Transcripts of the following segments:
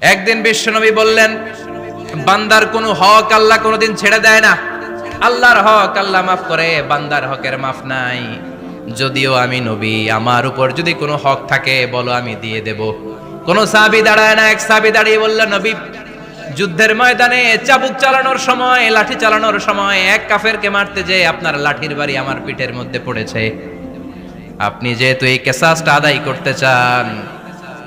একদিন বিশ্বনবী বললেন, বান্দার কোনো হক আল্লাহ কোনোদিন ছেড়ে দেয় না। আল্লাহর হক আল্লাহ মাফ করে, বান্দার হকের মাফ নাই। যদিও আমি নবী, আমার উপর যদি কোনো হক থাকে, বলো আমি দিয়ে দেব। কোন সাবি দাঁড়ায় না, এক সাবি দাঁড়িয়ে বলল, নবী, যুদ্ধের ময়দানে চাবুক চালানোর সময়, লাঠি চালানোর সময় এক কাফেরকে মারতে যে আপনার লাঠির বাড়ি আমার পিঠের মধ্যে পড়েছে। আপনি যেহেতু এই কেসাসটা আদায় করতে চান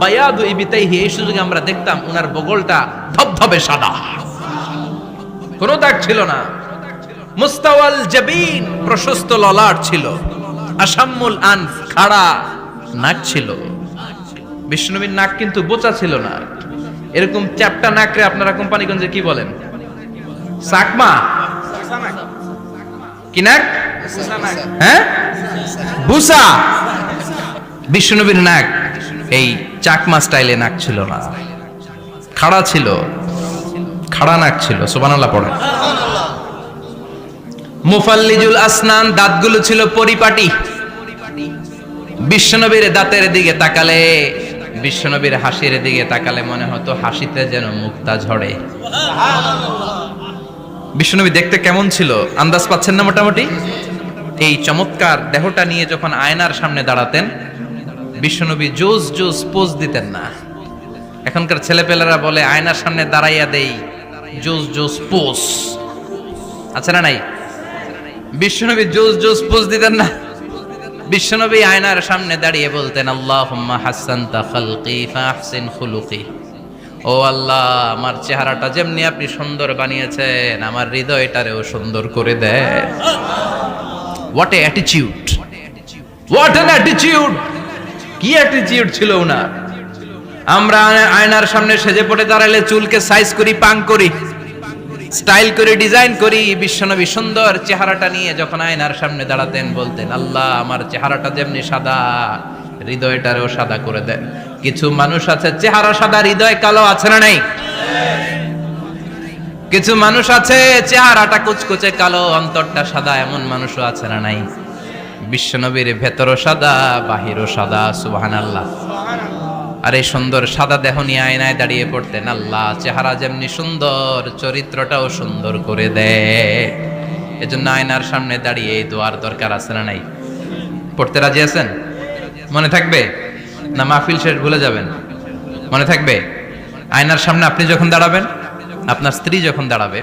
বায়াদু ইবিতাইহি, এই সুযোগে আমরা দেখতাম ওনার বগলটা ধবধবে সাদা। কোনো দাগ ছিল না। মুস্তাওয়াল জাবিন প্রশস্ত ললাট ছিল। আসাম্মুল আনফ খাড়া নাক ছিল। বিষ্ণুবীর নাক কিন্তু বোচা ছিল না। এরকম চ্যাপটা নাকরে আপনারা কোম্পানিগঞ্জে কি বলেন? সাকমা? কি নাক? হ্যাঁ? বুসা? বিষ্ণুবীর নাক। এই চাকমা স্টাইলে নাক ছিল না। খাড়া ছিল, খাড়া নাক ছিল সোবানাল্লাহ পড়ে মুফাল্লিজুল আসনান, দাঁতগুলো ছিল পরিপাটি। বিশ্বনবীর দাঁতের দিকে তাকালে, বিশ্বনবীর হাসির দিকে তাকালে মনে হতো হাসিতে যেন মুক্তা ঝরে। বিশ্বনবী দেখতে কেমন ছিল? আন্দাজ পাচ্ছেন না মোটামুটি? এই চমৎকার দেহটা নিয়ে যখন আয়নার সামনে দাঁড়াতেন বিশ্বনবী জোস জোস পোজ দিতেন না। এখনকার ছেলেপেলেরা বলে, আয়নার সামনে দাঁড়াইয়া দেই, জোস জোস পোজ। আছে না নাই? বিশ্বনবী জোস জোস পোজ দিতেন না। বিশ্বনবী আয়নার সামনে দাঁড়িয়ে বলতেন, আল্লাহুম্মা হাসানতা খালকি ফাহসিন খুলুকি। ও আল্লাহ, আমার চেহারাটা যেমনি আপনি সুন্দর বানিয়েছেন, আমার হৃদয়টারেও সুন্দর করে দেন। What a attitude what an attitude কি অ্যাটিটিউড ছিল ওনার? আমরা আয়নার সামনে সেজে পড়ে দাঁড়ালে চুলকে সাইজ করি, পাং করি স্টাইল করে ডিজাইন করি, বিশ্বনবী সুন্দর চেহারাটা নিয়ে যখন আয়নার সামনে দাঁড়াতেন বলতেন, আল্লাহ, আমার চেহারাটা যেমনি সাদা, হৃদয়টারেও সাদা করে দেন। কিছু মানুষ আছে, চেহারা সাদা, হৃদয় কালো আছে না নাই? কিছু মানুষ আছে, চেহারাটা কুচকুচে কালো, অন্তরটা সাদা, এমন মানুষও আছে না নাই? বিশ্বনবীর ভেতরও সাদা বাহিরও সাদা সুবহান আল্লাহ আর এই সুন্দর সাদা দেহ নিয়ে আয়নায় দাঁড়িয়ে পড়তেন আল্লাহ চেহারা যেমনি সুন্দর চরিত্রটাও সুন্দর করে দেয়। এজন্য আয়নার সামনে দাঁড়িয়ে এই দোয়ার দরকার আছে না নাই? পড়তে রাজি আছেন? মনে থাকবে? না মাহফিল শেষ ভুলে যাবেন? মনে থাকবে? আয়নার সামনে আপনি যখন দাঁড়াবেন আপনার স্ত্রী যখন দাঁড়াবে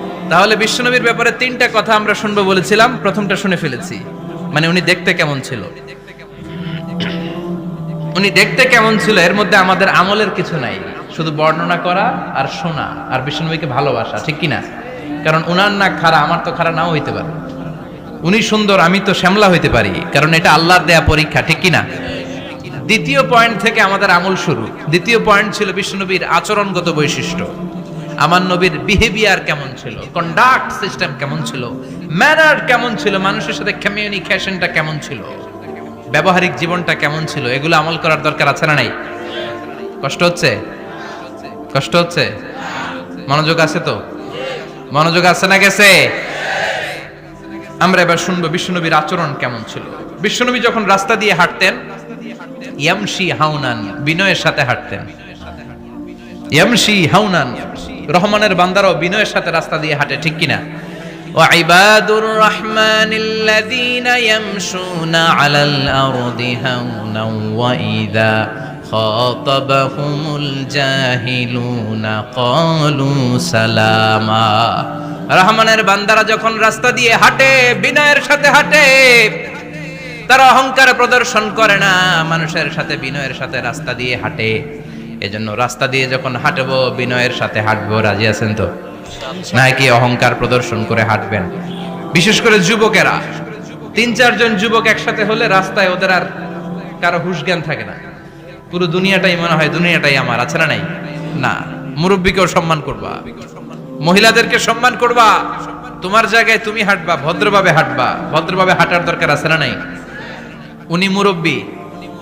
তাহলে বিশ্বনবীর ব্যাপারে তিনটা কথা আমরা শুনব বলেছিলাম। প্রথমটা শুনে ফেলেছি। মানে উনি দেখতে কেমন ছিল? উনি দেখতে কেমন ছিল এর মধ্যে আমাদের আমলের কিছু নাই। শুধু বর্ণনা করা আর শোনা আর বিষ্ণুনবীকে ভালোবাসা, ঠিক কিনা? কারণ উনার না খারা, আমার তো খারা নাও হইতে পারে। উনি সুন্দর, আমি তো শ্যামলা হইতে পারি। কারণ এটা আল্লাহর দেয়া পরীক্ষা, ঠিক কিনা? দ্বিতীয় পয়েন্ট থেকে আমাদের আমল শুরু। দ্বিতীয় পয়েন্ট ছিল বিষ্ণুনবীর আচরণগত বৈশিষ্ট্য। আমার নবীর বিহেভিয়ার কেমন ছিল? কন্ডাক্ট সিস্টেম কেমন ছিল? ম্যানার কেমন ছিল? মানুষের সাথে কমিউনিকেশনটা কেমন ছিল? ব্যবহারিক জীবনটা কেমন ছিল? এগুলো আমল করার দরকার আছে না নাই? কষ্ট হচ্ছে? কষ্ট হচ্ছে? মনোযোগ আছে তো? মনোযোগ আছে না গেছে? আমরা এবার শুনব বিশ্বনবীর আচরণ কেমন ছিল। বিশ্বনবী যখন রাস্তা দিয়ে হাঁটতেন, ইয়ামশি হাউনান বিনয়ের সাথে হাঁটতেন। ইয়ামশি হাউনান রহমানের বান্দারাও বিনয়ের সাথে রাস্তা দিয়ে হাঁটে ঠিক কিনা وعباد الرحمن الذين يمشون على الأرض هونا وإذا خاطبهم الجاهلون قالوا سلاما রহমানের বান্দারা যখন রাস্তা দিয়ে হাঁটে বিনয়ের সাথে হাঁটে তারা অহংকার প্রদর্শন করে না মানুষের সাথে বিনয়ের সাথে রাস্তা দিয়ে হাঁটে এজন্য রাস্তা দিয়ে যখন হাঁটবো, বিনয়ের সাথে হাঁটবো, রাজি আছেন তো? নাকি অহংকার প্রদর্শন করে হাঁটবেন। বিশেষ করে যুবকেরা। তিন, চারজন যুবক একসাথে হলে রাস্তায় ওদের আর কারও হুশ জ্ঞান থাকে না। পুরো দুনিয়াটাই মনে হয় দুনিয়াটাই আমার, আছে না নাই? না। মুরব্বীকেও সম্মান করবা। মহিলাদেরকে সম্মান করবা। তোমার জায়গায় তুমি হাঁটবা, ভদ্রভাবে হাঁটবা। ভদ্রভাবে হাঁটার দরকার আছে না নাই? উনি মুরব্বী।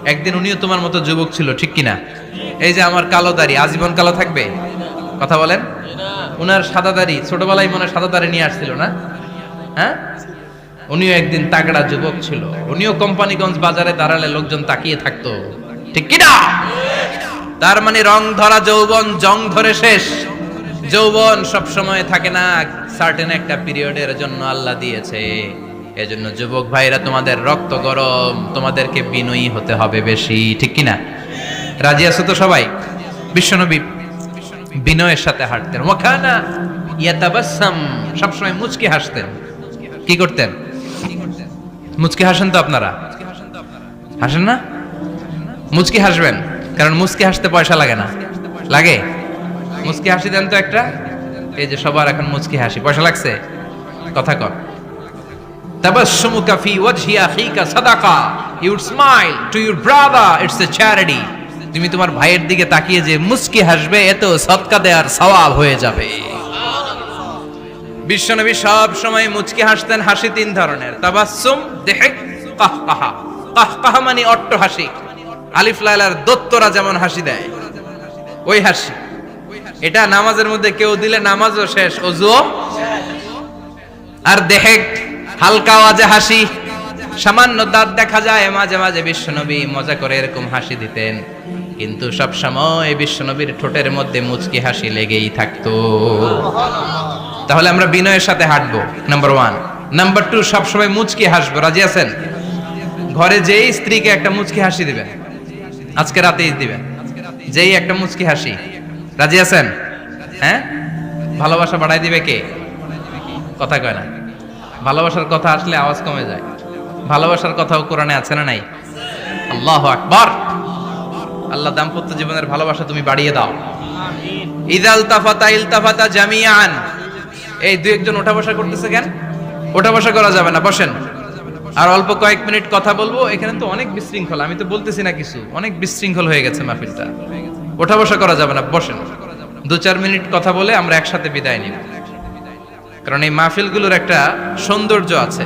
একদিন উনিও তোমার মতো যুবক ছিল, ঠিক কিনা? এই যে আমার কালো দাড়ি, আজীবন কালো থাকবে? কথা বলেন। উনার সাদা দাড়ি, ছোটবেলায় মনে সাদা দাড়ি নিয়ে আসছিল না? হ্যাঁ? উনিও একদিন তাগড়া যুবক ছিল। উনিও কোম্পানিগঞ্জ বাজারে দাঁড়ালে লোকজন তাকিয়ে থাকতো। ঠিক কিনা তার মানে রং ধরা যৌবন, জং ধরে শেষ। যৌবন সব সময় থাকে না সার্টেন একটা পিরিয়ডের জন্য আল্লাহ দিয়েছে। এজন্য যুবক ভাইরা, তোমাদের রক্ত গরম, তোমাদেরকে বিনয়ী হতে হবে বেশি। ঠিক কিনা রাজি আছো তো সবাই? বিশ্বনবী বিনয়ের সাথে হাঁটতেন। ওখানা ইয়াতাবাসাম সবসময় মুচকি হাসতেন। কি করতেন? মুচকি হাসেন তো আপনারা? হাসেন না? মুচকি হাসবেন, কারণ মুচকি হাসতে পয়সা লাগে না। লাগে? মুচকি হাসি দেন তো একটা? এই যে সবার এখন মুচকি হাসি। পয়সা লাগছে? কথা কর তাবাসসুমুকা ফি ওয়াজহি আখিকা, সাদাকা। You smile to your brother it's a charity তুমি তোমার ভাইয়ের দিকে তাকিয়ে যে মুস্কি হাসবে, এত সৎকা দেওয়ার সওয়াব হয়ে যাবে। বিশ্বনবী সব সময় মুচকি হাসতেন, হাসি তিন ধরনের। তাবাসসুম, দেহেক, কাহকাহা। কাহকাহা মানে অট্ট হাসি। আলিফ লাইলার দত্তরা যেমন হাসি দেয়, ওই হাসি। এটা নামাজের মধ্যে কেউ দিলে নামাজও শেষ, অজুও আর দেহেক, হালকা আওয়াজে হাসি। সামান্য দাঁত দেখা যায়, মাঝে মাঝে বিশ্বনবী মজা করে এরকম হাসি দিতেন। কিন্তু সব সময় বিশ্বনবীর ঠোঁটের মধ্যে মুচকি হাসি লেগেই থাকতো। তাহলে আমরা বিনয়ের সাথে হাঁটবো নাম্বার ওয়ান নাম্বার টু সবসময় মুচকি হাসবো, রাজি আছেন? ঘরে যেই স্ত্রীকে একটা মুচকি হাসি দিবেন, আজকে রাতেই দিবেন, যেই একটা মুচকি হাসি, রাজি আছেন? হ্যাঁ? ভালোবাসা বাড়াই দিবে কে? কথা কয় না। ভালোবাসার কথা আসলে আওয়াজ কমে যায়। ভালোবাসার কথাও কোরআনে আছে না নাই? আল্লাহ আকবার। আল্লাহ দাম্পত্য জীবনের ভালোবাসা তুমি বাড়িয়ে দাও। ইদাল তাফাতা ইলতাফাতা জামিয়ান এই দুই একজন ওঠা বসা করতেছে কেন? ওঠা বসা করা যাবে না, বসেন। আর অল্প কয়েক মিনিট কথা বলব, এখানে তো অনেক বিশৃঙ্খল, আমি তো বলতেছি না কিছু, অনেক বিশৃঙ্খল হয়ে গেছে মাহফিলটা। ওঠা বসা করা যাবে না, বসেন। দু চার মিনিট কথা বলে আমরা একসাথে বিদায় নিব। কারণ এই মাহফিলগুলোর একটা সৌন্দর্য আছে।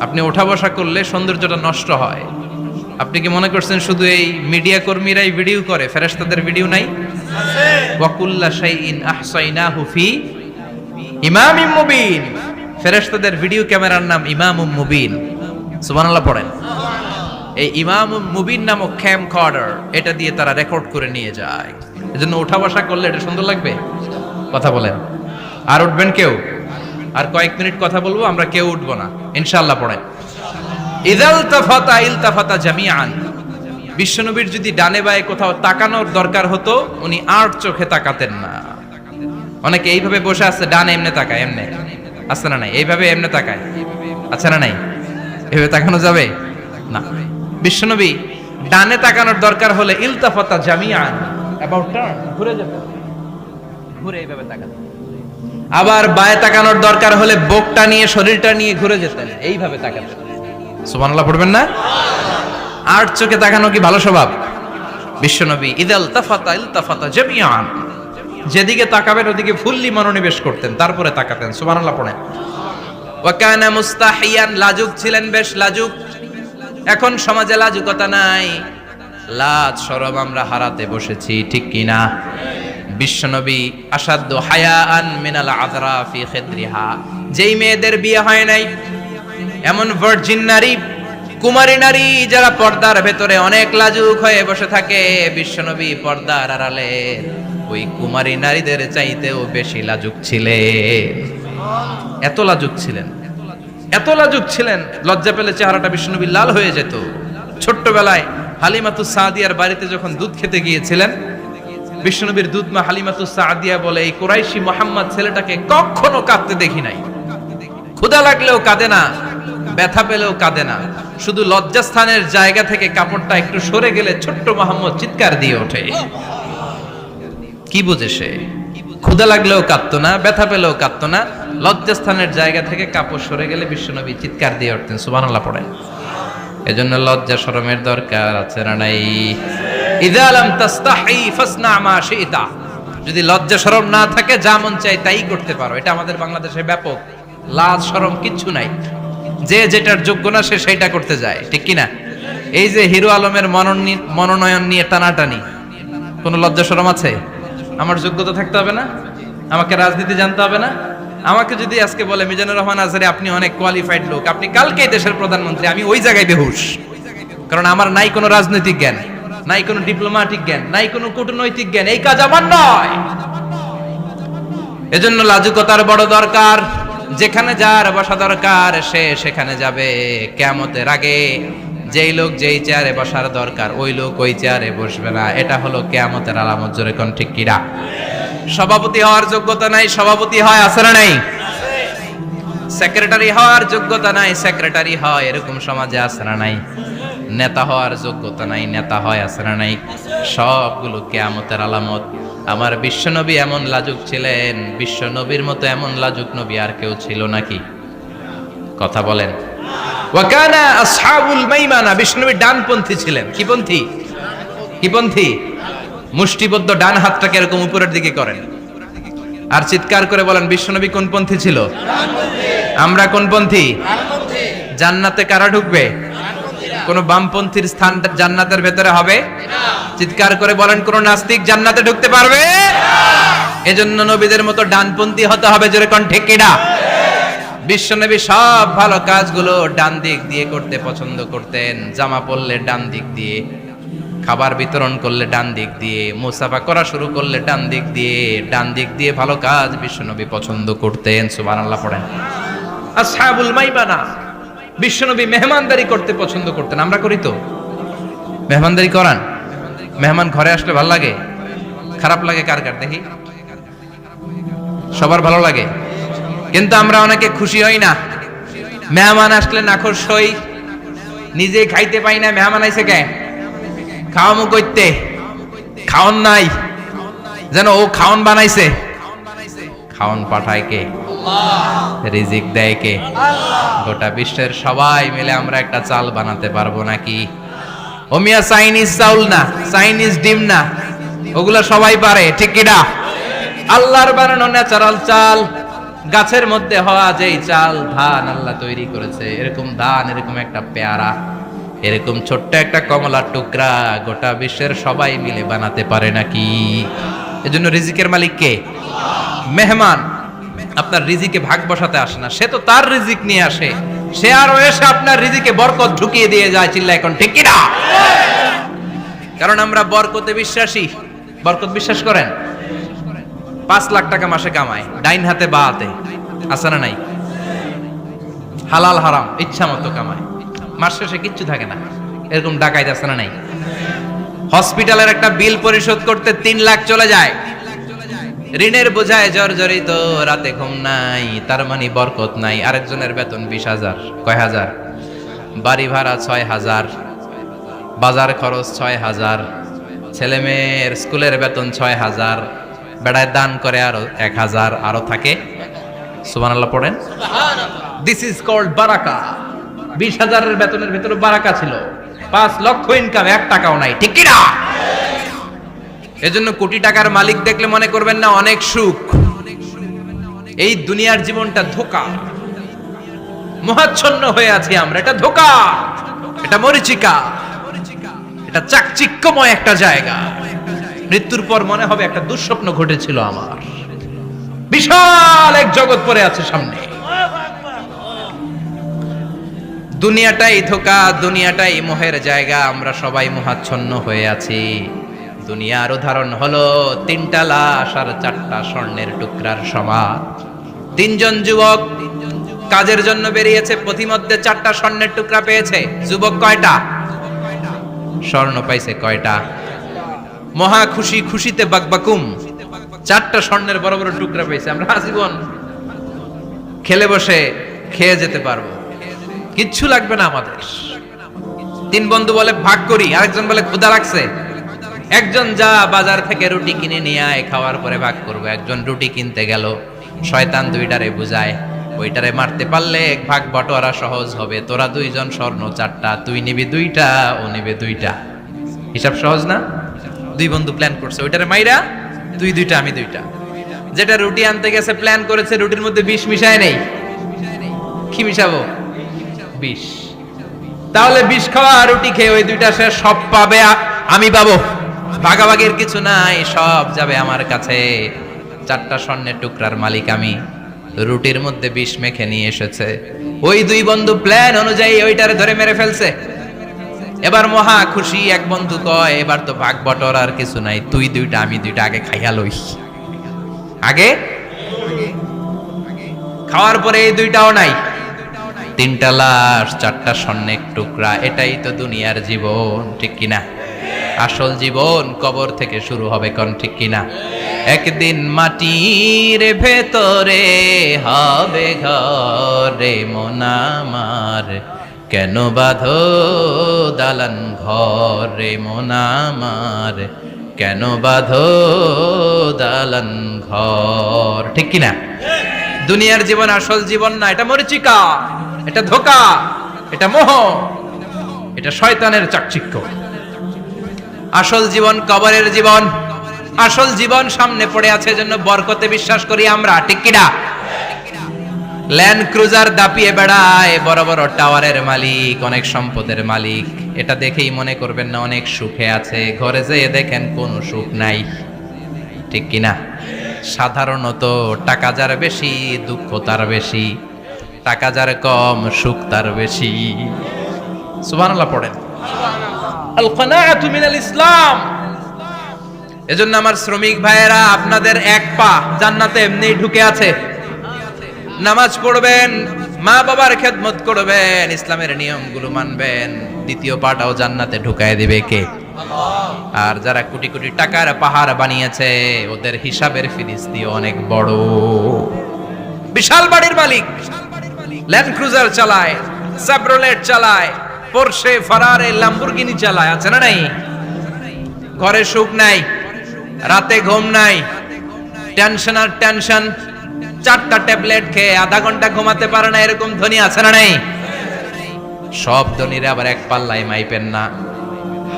আপনি ওঠা বসা করলে সৌন্দর্যটা নষ্ট হয়। আপনি কি মনে করছেন শুধু এই মিডিয়া কর্মীরাই ভিডিও করে? ফেরেশতাদের ভিডিও নাই? ওয়াকুল্লা শাইইন আহসাইনাহু ফি ইমামিম মুবিন। ফেরেশতাদের ভিডিও ক্যামেরার নাম ইমামুম মুবিন। সুবহানাল্লাহ পড়েন। এই ইমামুম মুবিন নামক ক্যাম কর্ডার এটা দিয়ে তারা রেকর্ড করে নিয়ে যায়। এজন্য ওঠা বসা করলে এটা সুন্দর লাগবে? কথা বলেন। আর উঠবেন কেউ? আর কয়েক মিনিট কথা বলব, আমরা কেউ উঠবো না। ইনশাল্লাহ পড়েন। ইলতাফাতা জামিআন। বিশ্বনবীর যদি ডানে বায়ে কোথাও তাকানোর দরকার হতো, উনি আর চোখে তাকাতেন না। অনেকে এইভাবে বসে আছে, ডানে এমনে তাকায়, এমনে। আছে না নাই? এইভাবে এমনে তাকায়। আছে না নাই? এভাবে তাকানো যাবে? না। বিশ্বনবী ডানে তাকানোর দরকার হলে ইলতাফাতা জামিআন। অ্যাবাউট টার্ন ঘুরে যাবে ঘুরে এইভাবে তাকাতেন আবার বায়ে তাকানোর দরকার হলে বুকটা নিয়ে, শরীরটা নিয়ে ঘুরে যেতেন এইভাবে তাকাতেন সুবহানাল্লাহ, পড়বেন না? আর চোখে তাকানো কি ভালো স্বভাব? বিশ্বনবী, ইদাল তাফাতা ইলতাফাতা জামিআন। যেদিকে তাকাবেন, ওদিকে ফুল্লি মনোনিবেশ করতেন, তারপরে তাকাতেন। সুবহানাল্লাহ, পড়েন। ওয়া কানা মুস্তাহিয়ান, লাজুক ছিলেন বেশ লাজুক। এখন সমাজে লাজুকতা নাই। লাজ সরব আমরা হারাতে বসেছি, ঠিক কিনা বিশ্বনবী আসাদ্দ হায়াআন মিনাল আযরা ফি খিদরিহা। যেই মেয়েদের বিয়ে হয় নাই এমন ভার্জিন নারী, কুমারী নারী যারা পর্দার ভেতরে অনেক লাজুক হয়ে বসে থাকে, বিশ্বনবী পর্দার আড়ালে ওই কুমারী নারীদের চাইতেও বেশি লাজুক ছিলেন। এত লাজুক ছিলেন, এত লাজুক ছিলেন, লজ্জা পেলে চেহারাটা বিষ্ণুবী লাল হয়ে যেত। ছোট্টবেলায় হালিমাতু সাদিয়ার বাড়িতে যখন দুধ খেতে গিয়েছিলেন বিষ্ণুনবীর দুধ মা হালিমাতু সাদিয়া বলে, এই কোরাইশি মোহাম্মদ ছেলেটাকে কখনো কাঁদতে দেখি নাই। ক্ষুধা লাগলেও কাঁদে না ব্যথা পেলেও কাঁদে না। শুধু লজ্জাস্থানের জায়গা থেকে কাপড়টা একটু সরে গেলে ছোট্ট মোহাম্মদ চিৎকার দিয়ে ওঠে। কি বুঝে সে? ক্ষুদা লাগলেও কাঁদতো না, ব্যথা পেলেও কাঁদতো না। লজ্জাস্থানের জায়গা থেকে কাপড় সরে গেলে বিশ্বনবী চিৎকার দিয়ে উঠতেন, সুবহানাল্লাহ পড়েন। এজন্য লজ্জা শরমের দরকার আছে না নাই? যদি লজ্জা শরম না থাকে, যা মন চাই তাই করতে পারো। এটা আমাদের বাংলাদেশে ব্যাপক। লাজ শরম কিচ্ছু নাই। যে যেটার যোগ্য না, সে সেইটা করতে যায়। ঠিক কি না এই যে হিরো আলমের মনোনয়ন নিয়ে টানাটানি, কোনো লজ্জা শরম আছে? আমার যোগ্যতা থাকতে হবে না, আমাকে রাজনীতি জানতে হবে না। আমাকে যদি আজকে বলে, মিজানুর রহমান আজহারি, আপনি অনেক কোয়ালিফাইড লোক, আপনি কালকেই দেশের প্রধানমন্ত্রী, আমি ওই জায়গায় বেহুশ। কারণ আমার নাই কোনো রাজনৈতিক জ্ঞান, নাই কোনো ডিপ্লোম্যাটিক জ্ঞান, নাই কোনো কূটনৈতিক জ্ঞান, এই কাজ আমার নয়। এজন্য লাজুকতার বড় দরকার। যেখানে যার বসা দরকার, সে সেখানে যাবে। কেমতের আগে যেই লোক যেই চেয়ারে বসার দরকার, ওই লোক ওই চেয়ারে বসবে না। এটা হলো কেয়ামতের আলামত, জোরে কোন ঠিক কিরা সভাপতি হওয়ার যোগ্যতা নাই, সভাপতি হয়, আছে না নাই? সেক্রেটারি হওয়ার যোগ্যতা নাই, সেক্রেটারি হয়, এরকম সমাজে আছে না নাই? নেতা হওয়ার যোগ্যতা নাই, নেতা হয়, আছে না নাই? সবগুলো কেয়ামতের আলামত। আমার বিশ্বনবী এমন লাজুক ছিলেন, বিশ্বনবীর মতো এমন লাজুক নবী আর কেউ ছিল নাকি? কথা বলেন। ডানপন্থী ছিলেন। মুষ্টিবদ্ধ ডান উপরের দিকে করেন। আর চিৎকার করে বলেন, বিশ্বনবী কোন ছিল? আমরা জান্নাতে কারা ঢুকবে? কোন বামপন্থীর স্থান জান্নাতের ভেতরে হবে? চিৎকার করে বলেন, কোন নাস্তিক জান্নাতে ঢুকতে পারবে? এজন্য নবীদের মতো ডানপন্থী হতে হবে জোরে কোন ঠেকিডা বিশ্বনবী সব ভালো কাজগুলো ডান দিক দিয়ে করতে পছন্দ করতেন। জামা পরলে ডান দিক দিয়ে, খাবার বিতরণ করলে ডান দিক দিয়ে, মুসাফা করা শুরু করলে ডান দিক দিয়ে, ডান দিক দিয়ে ভালো কাজ বিশ্বনবী পছন্দ করতেন, সুবহানাল্লাহ পড়েন। আসহাবুল মাইমানা বিশ্বনবী মেহমানদারি করতে পছন্দ করতেন, আমরা করি তো? মেহমানদারি করান? মেহমান ঘরে আসলে ভালো লাগে? খারাপ লাগে কার কার? দেখি। সবার ভালো লাগে। কিন্তু আমরা অনেকে খুশি হই না। মেহমান আসলে নাখোশ হই। নিজে খাইতে পাই না। মেহমান আইসে কে খাওয়ামু কইতে। খাওন নাই। যেন ও খাওন বানাইছে। খাওন পাঠায় কে? রিজিক দেয় কে? গোটা বিশ্বের সবাই মিলে আমরা একটা চাল বানাতে পারব নাকি? ওমিয়া চাইনিজ চাউল না, চাইনিজ ডিম না, ওগুলা সবাই পারে, ঠিক কিনা আল্লাহর বানানো ন্যাচারাল চাল, গাছের মধ্যে হওয়া যেই চাল, ধান আল্লাহ তৈরি করেছে। এরকম ধান, এরকম একটা পেয়ারা, এরকম ছোট্ট একটা কমলার টুকরা, গোটা বিশ্বের সবাই মিলে বানাতে পারে নাকি? এজন্য রিজিকের মালিক কে? মেহমান। আপনার রিজিকে ভাগ বসাতে আসে না, সে তো তার রিজিক নিয়ে আসে। সে আরও এসে আপনার রিজিকে বরকত ঢুকিয়ে দিয়ে যায় চিল্লা এখন, ঠিক কিনা? কারণ আমরা বরকতে বিশ্বাসী। বরকত বিশ্বাস করেন? পাঁচ লাখ টাকা মাসে কামায়, ডাইন হাতে বা হাতে। আছে না নাই? হালাল, হারাম, ইচ্ছা মতো কামায়। মাস শেষে কিচ্ছু থাকে না। এরকম ডাকাইতে আছে না নাই? হসপিটালের একটা বিল পরিশোধ করতে তিন লাখ চলে যায়। ঋণের বোঝায় জর্জরিত রাতে ঘুম নাই তার মানে বরকত নাই। আরেকজনের বেতন বিশ হাজার কয় হাজার? বাড়ি ভাড়া ছয় হাজার বাজার খরচ ছয় হাজার ছেলে মেয়ের স্কুলের বেতন ছয় হাজার বেড়ায় দান করে আরও এক হাজার আরও থাকে। সুবান আল্লাহ পড়েন দিস ইজ কল্ড বারাকা। বিশ হাজারের বেতনের ভেতরে বারাকা ছিল। পাঁচ লক্ষ ইনকাম এক টাকাও নাই। ঠিক কিনা? এজন্য কোটি টাকার মালিক দেখলে মনে করবেন না অনেক সুখ। এই দুনিয়ার জীবনটা ধোকা। মহাচ্ছন্ন হয়ে আছি আমরা, এটা ধোকা। এটা মরিচিকা। এটা চাকচিক্যময় একটা জায়গা। মৃত্যুর পর মনে হবে একটা দুঃস্বপ্ন ঘটেছিল আমার। বিশাল এক জগৎ পড়ে আছে সামনে। দুনিয়াটাই ধোকা, দুনিয়াটাই মোহের জায়গা, আমরা সবাই মহাচ্ছন্ন হয়ে আছি। দুনিয়ার উদাহরণ হলো তিনটা লাশ আর চারটা স্বর্ণের টুকরার সমাজ তিনজন যুবক কাজের জন্য বেরিয়েছে, পথিমধ্যে চারটা স্বর্ণের টুকরা পেয়েছে। যুবক কয়টা? স্বর্ণ পাইছে কয়টা? মহা খুশি, খুশিতে বাকবাকুম। চারটা স্বর্ণের বড় বড় টুকরা পেয়েছে। আমরা আজীবন খেলে বসে খেয়ে যেতে পারব। কিচ্ছু লাগবে না আমাদের। তিন বন্ধু বলে, ভাগ করি। আরেকজন বলে ক্ষুদা লাগছে। একজন যা বাজার থেকে রুটি কিনে নিয়ে আয়, খাওয়ার পরে ভাগ করব। একজন রুটি কিনতে গেল, শয়তান দুইটারে বুঝায়, ওইটারে মারতে পারলে এক ভাগ বটোয়ারা সহজ হবে, তোরা দুইজন স্বর্ণ চারটা, তুই নিবি দুইটা, ও নিবে দুইটা। হিসাব সহজ না? দুই বন্ধু প্ল্যান করছে, ওইটারে মাইরা তুই দুইটা, আমি দুইটা। যেটা রুটি আনতে গেছে প্ল্যান করেছে, রুটির মধ্যে বিষ মিশায় নেই। কি মিশাবো? বিষ। তাহলে বিষ খাওয়া রুটি খেয়ে ওই দুইটা সে সব পাবে আমি পাবো। ভাগাভাগির কিছু নাই, সব যাবে আমার কাছে। চারটা স্বর্ণের টুকরার মালিক আমি। রুটির মধ্যে বিষ মেখে নিয়ে এসেছে। ওই দুই বন্ধু প্ল্যান অনুযায়ী ওইটারে ধরে মেরে ফেলছে। এবার মহা খুশি এক বন্ধু কয়, এবার তো ভাগ বটর, আর কিছু নাই। তুই দুইটা, আমি দুইটা, আগে খাইয়া লই। আগে? খাওয়ার পরে এই দুইটাও নাই। তিনটা লাশ, চারটা স্বর্ণের টুকরা, এটাই তো দুনিয়ার জীবন, ঠিক কিনা? আসল জীবন কবর থেকে শুরু হবে কোন ঠিক কিনা? একদিন মাটির ভেতরে হবে ঘরে মোনামার কেন বাঁধো দালান ঘরে মোনামার কেন বাঁধো দালান ঘর ঠিক কিনা? দুনিয়ার জীবন আসল জীবন না, এটা মরিচিকা, এটা ধোকা, এটা মোহ, এটা শয়তানের চাকচিক্য। আসল জীবন কবরের জীবন। আসল জীবন সামনে পড়ে আছে জন্য বরকতে বিশ্বাস করি আমরা, ঠিক কিনা? ল্যান্ড ক্রুজার দাপিয়ে বেড়ায়, বড় বড় টাওয়ারের মালিক, অনেক সম্পদের মালিক। এটা দেখেই মনে করবেন না অনেক সুখে আছে। ঘরে যেয়ে দেখেন কোনো সুখ নাই। ঠিক কিনা? সাধারণত টাকা যার বেশি, দুঃখ তার বেশি। টাকা যার কম, সুখ তার বেশি। সুবহানাল্লাহ পড়েন। আল কানাআতু মিনাল ইসলাম। এজন্য আমার শ্রমিক ভাইয়েরা, আপনাদের এক পা জান্নাতে এমনি ঢুকে আছে। নামাজ পড়বেন মা বাবার খেদমত করবেন, ইসলামের নিয়মগুলো মানবেন। দ্বিতীয় পাটাও জান্নাতে ঢুকায় দিবে কে? আর যারা কোটি কোটি টাকার পাহাড় বানিয়েছে, ওদের হিসাবের ফিরিস্তি অনেক বড়। বিশাল বাড়ির মালিক, ল্যান্ড ক্রুজার চালায়, সাবরোলেট চালায় পোরশে ফারারে ল্যাম্বরগিনি চালায়, আছে না নাই? ঘরে সুখ নাই, রাতে ঘুম নাই টেনশন আর টেনশন চারটা ট্যাবলেট খেয়ে আধা ঘণ্টা ঘুমাতে পারে না, এরকম ধনী আছে না নাই? সব ধনীরা আবার এক পাল্লায় মাইপেন না।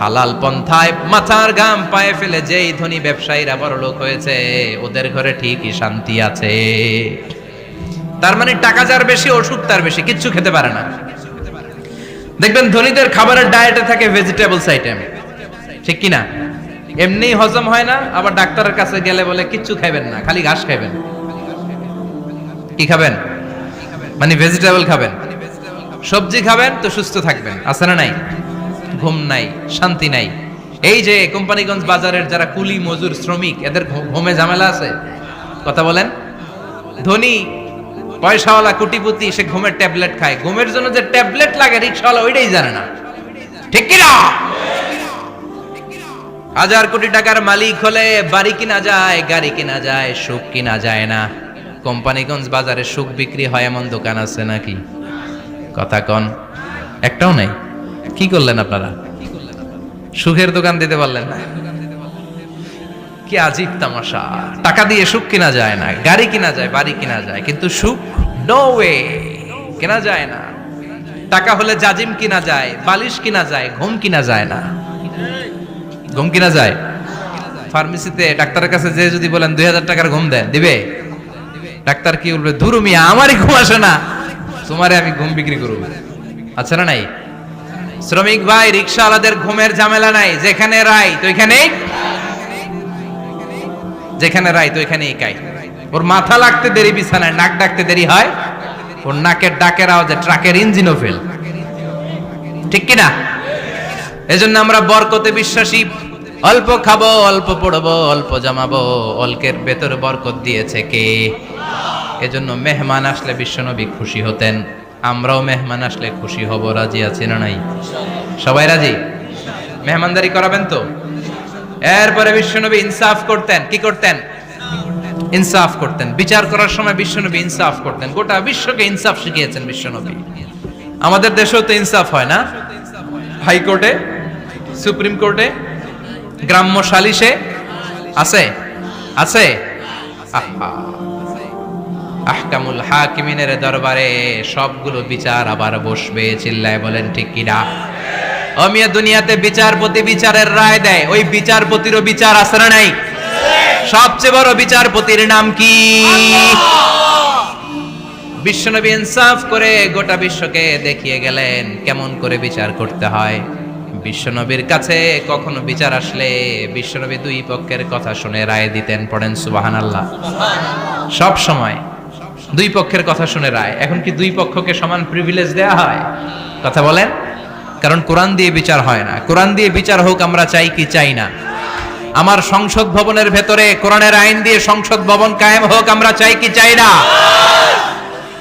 হালাল পন্থায় মাথার ঘাম পায়ে ফেলে যেই ধনী ব্যবসায়ীরা বড় লোক হয়েছে, ওদের ঘরে ঠিকই শান্তি আছে। তার মানে টাকা যার বেশি, ওষুধ তার বেশি, কিচ্ছু খেতে পারে না। দেখবেন ধনীদের খাবারের ডায়েটে থাকে ভেজিটেবলস আইটেম ঠিক কি না এমনি হজম হয় না, আবার ডাক্তারের কাছে গেলে বলে, কিচ্ছু খাবেন না, খালি ঘাস খাবেন কি খাবেন? মানে ভেজিটেবল খাবেন। সবজি খাবেন তো সুস্থ থাকবেন। আছে না নাই? ঘুম নাই, শান্তি নাই। এই যে কোম্পানিগঞ্জ বাজারের যারা কুলি, মজুর, শ্রমিক, এদের ঘুমে ঝামেলা আছে? কথা বলেন। ধনী পয়সাওয়ালা কোটিপতি সে ঘুমের ট্যাবলেট খায়। ঘুমের জন্য যে ট্যাবলেট লাগে, রিক্সাওয়ালা ওইটাই জানে না। ঠিক কি না? হাজার কোটি টাকার মালিক হলে বাড়ি কিনা যায়, গাড়ি কিনা যায়, সুখ কিনা যায় না। কোম্পানিগঞ্জ বাজারে সুখ বিক্রি হয়, এমন দোকান আছে নাকি? কথা কন। একটাও নাই। কি করলেন আপনারা? সুখের দোকান দিতে পারলেন না। কি আজীব তামাশা। টাকা দিয়ে সুখ কিনা যায় না, গাড়ি কিনা যায়, বাড়ি কিনা যায়, কিন্তু সুখ নো ওয়ে কেনা যায় না। টাকা হলে জাজিম কিনা যায়, বালিশ কিনা যায়, ঘুম কিনা যায় না। ঘুম কিনা যায়? ফার্মেসিতে ডাক্তারের কাছে যে যদি বলেন দুই হাজার টাকার ঘুম দেন, দিবে? ডাক্তার কি বলবে, ধুরু মিয়া, আমারই ঘুম আসে না, তোমারে আমি ঘুম বিক্রি করব। আচ্ছা না নাই? শ্রমিক ভাই, রিক্সাওয়ালাদের ঘুমের ঝামেলা নাই, যেখানে রাই তো এখানেই যেখানে রাই তো এখানেই কাই ওর মাথা লাগতে দেরি, বিছানায় নাক ডাকতে দেরি হয়। ওর নাকের ডাকের আওয়াজে ট্রাকের ইঞ্জিনও ফেল ঠিক কি না এজন্য আমরা বরকতে বিশ্বাসী। অল্প খাব, অল্প পড়ব, অল্প জমাবো। অল্পের ভেতর বরকত দিয়েছে কে? এজন্য মেহমান আসলে বিশ্বনবী খুশি হতেন। আমরাও মেহমান আসলে খুশি হব। রাজি আছি না নাই? সবাই রাজি? মেহমানদারি করাবেন তো? এরপরে বিশ্বনবী ইনসাফ করতেন। কি করতেন? ইনসাফ করতেন। বিচার করার সময় বিশ্বনবী ইনসাফ করতেন। গোটা বিশ্বকে ইনসাফ শিখিয়েছেন বিশ্বনবী। আমাদের দেশেও তো ইনসাফ হয় না? হাইকোর্টে? সুপ্রিম কোর্টে? গ্রাম্য সালিশে? আছে? আছে? আহা। আহকামুল হাকিমিনের দরবারে সবগুলো বিচার আবার বসবে, চিল্লায় বলেন, ঠিক কিনা? অমিয়া দুনিয়াতে বিচারপতি বিচারের রায় দেয়। ওই বিচারপতিরও বিচার না নাই? সবচেয়ে বড় বিচারপতির নাম কি? বিশ্বনবী ইনসাফ করে গোটা বিশ্বকে দেখিয়ে গেলেন কেমন করে বিচার করতে হয়? বিশ্বনবীর কাছে কখনো বিচার আসলে বিশ্বনবী দুই পক্ষের কথা শুনে রায় দিতেন পড়েন সুবাহান আল্লাহ সব সময় দুই পক্ষের কথা শুনে রায়। এখন কি দুই পক্ষকে সমান প্রিভিলেজ দেয়া হয়? কথা বলেন। কারণ কোরআন দিয়ে বিচার হয় না। কোরআন দিয়ে বিচার হোক, আমরা চাই কি? চাই না। আমার সংসদ ভবনের ভেতরে কোরআনের আইন দিয়ে সংসদ ভবন কায়েম হোক, আমরা চাই কি? চাই না।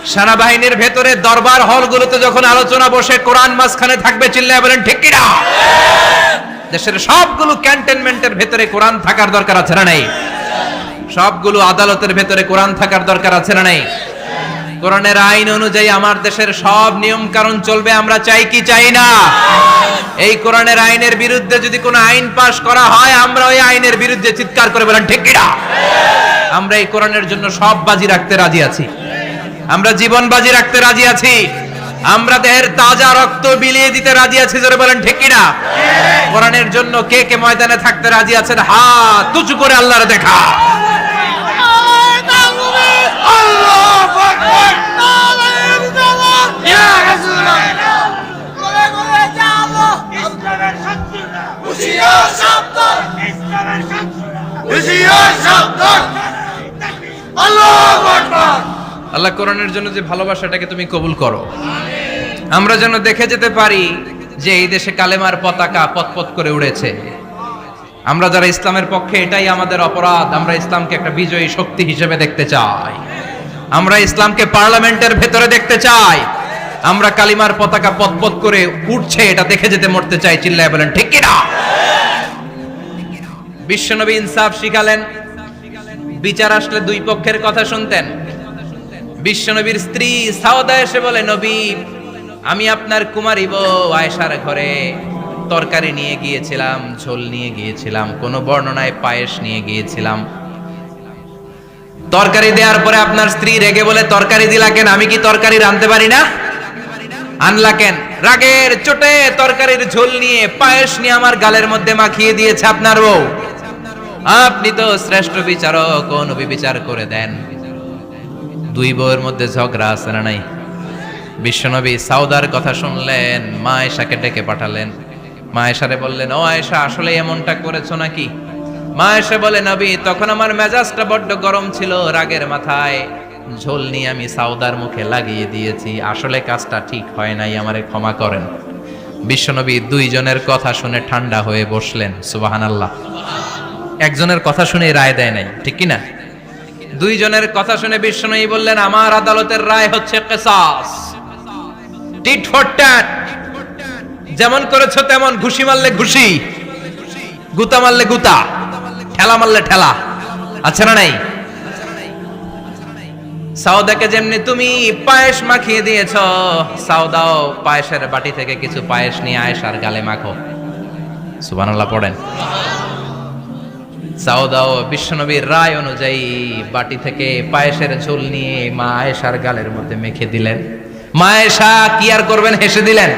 সেনাবাহিনীর ভেতরে দরবার হলগুলোতে যখন আলোচনা বসে, কোরআন মাঝখানে থাকবে, চিল্লায় বলেন, ঠিক কিনা? দেশের সবগুলো ক্যান্টনমেন্টের ভেতরে কোরআন থাকার দরকার আছে না নাই? সবগুলো আদালতের ভেতরে কোরআন থাকার দরকার আছে না নাই? কোরআনের আইন অনুযায়ী আমার দেশের সব নিয়ম কারণ চলবে, আমরা চাই কি চাই না? এই কোরআনের আইনের বিরুদ্ধে যদি কোনো আইন পাশ করা হয়, আমরা ওই আইনের বিরুদ্ধে চিৎকার করে বলেন, ঠিক কিনা আমরা এই কোরআনের জন্য সব বাজি রাখতে রাজি আছি। আমরা জীবন বাজি রাখতে রাজি আছি। আমরা দেহের তাজা রক্ত বিলিয়ে দিতে রাজি আছি, জোরে বলেন, ঠিক কিনা কোরআনের জন্য কে কে ময়দানে থাকতে রাজি আছেন? হা তুচু করে আল্লাহর দেখা। আল্লাহ কোরআনের জন্য যে ভালোবাসাটাকে তুমি কবুল করো। আমরা যেন দেখে যেতে পারি যে এই দেশে কালেমার পতাকা পতপত করে উড়েছে। আমরা যারা ইসলামের পক্ষে এটাই আমাদের অপরাধ, আমরা ইসলামকে একটা বিজয়ী শক্তি হিসেবে দেখতে চাই। আমরা ইসলামকে পার্লামেন্টের ভেতরে দেখতে চাই। আমরা কালিমার পতাকা পতপত করে উঠছে, এটা দেখে যেতে মরতে চাই, চিল্লায় বলেন, ঠিক কিনা? বিশ্বনবী ইনসাফ শিখালেন, বিচার আসলে দুই পক্ষের কথা শুনতেন। বিশ্বনবীর স্ত্রী সাউদা এসে বলে, নবী, আমি আপনার কুমারী বউ আয়েশার ঘরে তরকারি নিয়ে গিয়েছিলাম, ঝোল নিয়ে গিয়েছিলাম, কোনো বর্ণনায় পায়েস নিয়ে গিয়েছিলাম তরকারি দেওয়ার পরে আপনার স্ত্রী রেগে বলে, তরকারি দিলা কেন? আমি কি তরকারি রাঁধতে পারি না? আনলা কেন? রাগের চোটে তরকারির ঝোল নিয়ে পায়েস নিয়ে আমার গালের মধ্যে মাখিয়ে দিয়েছে আপনার বউ। আপনি তো শ্রেষ্ঠ বিচারক নবী বিচার করে দেন। দুই বউয়ের মধ্যে ঝগড়া আছে না নাই? বিশ্বনবী সাউদার কথা শুনলেন, মা এশাকে ডেকে পাঠালেন। মা এশারে বললেন, ও আয়েশা, আসলে এমনটা করেছ নাকি? মা এসে বলে, নবী, তখন আমার মেজাজটা বড্ড গরম ছিল রাগের মাথায়। ঝোল নিয়ে আমি সাউদার মুখে লাগিয়ে দিয়েছি। আসলে কাজটা ঠিক হয় নাই, আমারে ক্ষমা করেন। বিশ্বনবী দুইজনের কথা শুনে ঠান্ডা হয়ে বসলেন, সুবাহানাল্লাহ। একজনের কথা শুনে রায় দেয় নাই, ঠিক কি না? দুইজনের কথা শুনে বিশ্বনবী বললেন, আমার আদালতের রায় হচ্ছে কেসাস। Tit for tat. যেমন করেছ তেমন ঘুষি মারলে ঘুষি, গুতা মারলে গুতা। ঠেলা মারলে ঠেলা। আচ্ছা না নাই? সাউদাকে যেমনি তুমি পায়েস মাখিয়ে দিয়েছ সাউদাও পায়েসের বাটি থেকে কিছু পায়েস নিয়ে আয়েশার গালে মাখো। সুবহানাল্লাহ, পড়েন। সাউদাও বিশ্বনবীর রায় অনুযায়ী বাটি থেকে পায়েসের ঝোল নিয়ে মা আয়েশার গালের মধ্যে মেখে দিলেন। মা আয়েশা কি আর করবেন, হেসে দিলেন?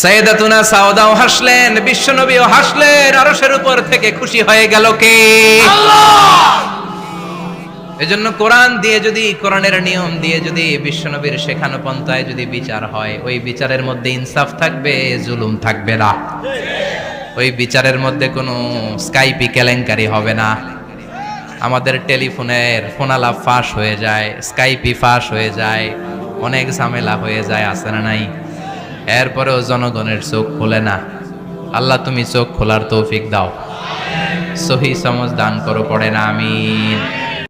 সৈয়দাতুনা সাউদাও হাসলেন বিশ্বনবীও হাসলেন আরশের উপর থেকে খুশি হয়ে গেল কে? এজন্য কোরআন দিয়ে যদি কোরআনের নিয়ম দিয়ে যদি বিশ্বনবীর শেখানো পন্থায় যদি বিচার হয় ওই বিচারের মধ্যে ইনসাফ থাকবে জুলুম থাকবে না। ওই বিচারের মধ্যে কোনো স্কাইপি কেলেঙ্কারি হবে না। আমাদের টেলিফোনের ফোনালাপ ফাঁস হয়ে যায় স্কাইপি ফাঁস হয়ে যায় অনেক ঝামেলা হয়ে যায় আসে না নাই? এরপরেও জনগণের চোখ খোলে না। আল্লাহ তুমি চোখ খোলার তৌফিক দাও। সহি সমজ দান করো, পড়ে না, আমিন।